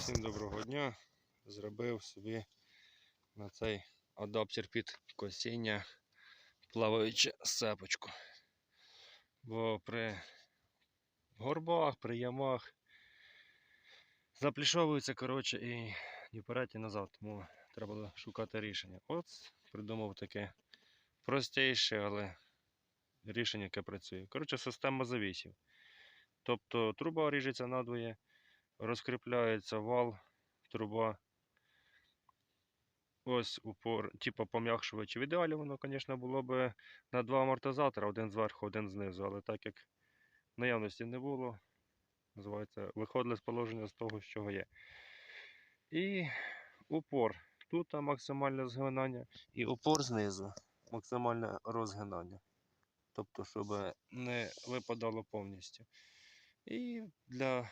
Всім доброго дня. Зробив собі на цей адаптер під косіння плаваючу сапочку. Бо при горбах, при ямах заплішовується коротше, і ні вперед, і назад. Тому треба було шукати рішення. От придумав таке простіше, але рішення, яке працює. Коротше, система завісів. Тобто труба ріжеться надвоє розкріпляється вал, труба. Ось упор, типу пом'якшувач. В ідеалі воно, звісно, було б на два амортизатора, один зверху, один знизу. Але так як наявності не було, називається, виходили з положення з того, що є. І упор. Тут максимальне згинання, і упор знизу максимальне розгинання. Тобто, щоб не випадало повністю. І для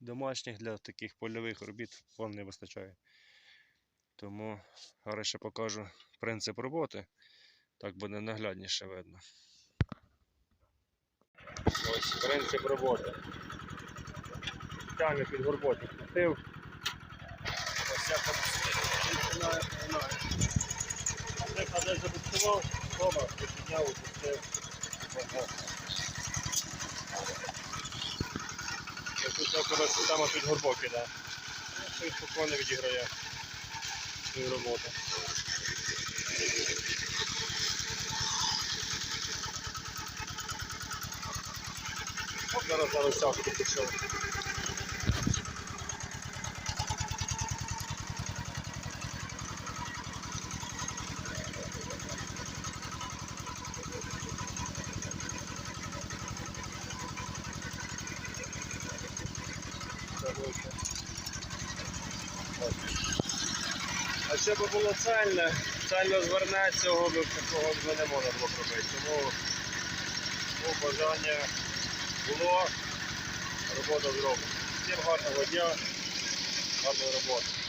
домашніх для таких польових робіт вам не вистачає. Тому зараз ще покажу принцип роботи. Так буде наглядніше видно. Ось принцип роботи. Тягне під горботник пустив. Ось я починаю, починаю. Десь запустував, дома, підняв, опустив. Ого. там тут під горбок іде. Ну, спокійно відіграє свою роботу. Зараз зараз на розсадку пішов. А ще би було цельне, цельно зверне, цього ми такого вже не можна було робити. Тому ну, бажання було, робота зроблена. Всім гарного дня, гарної роботи.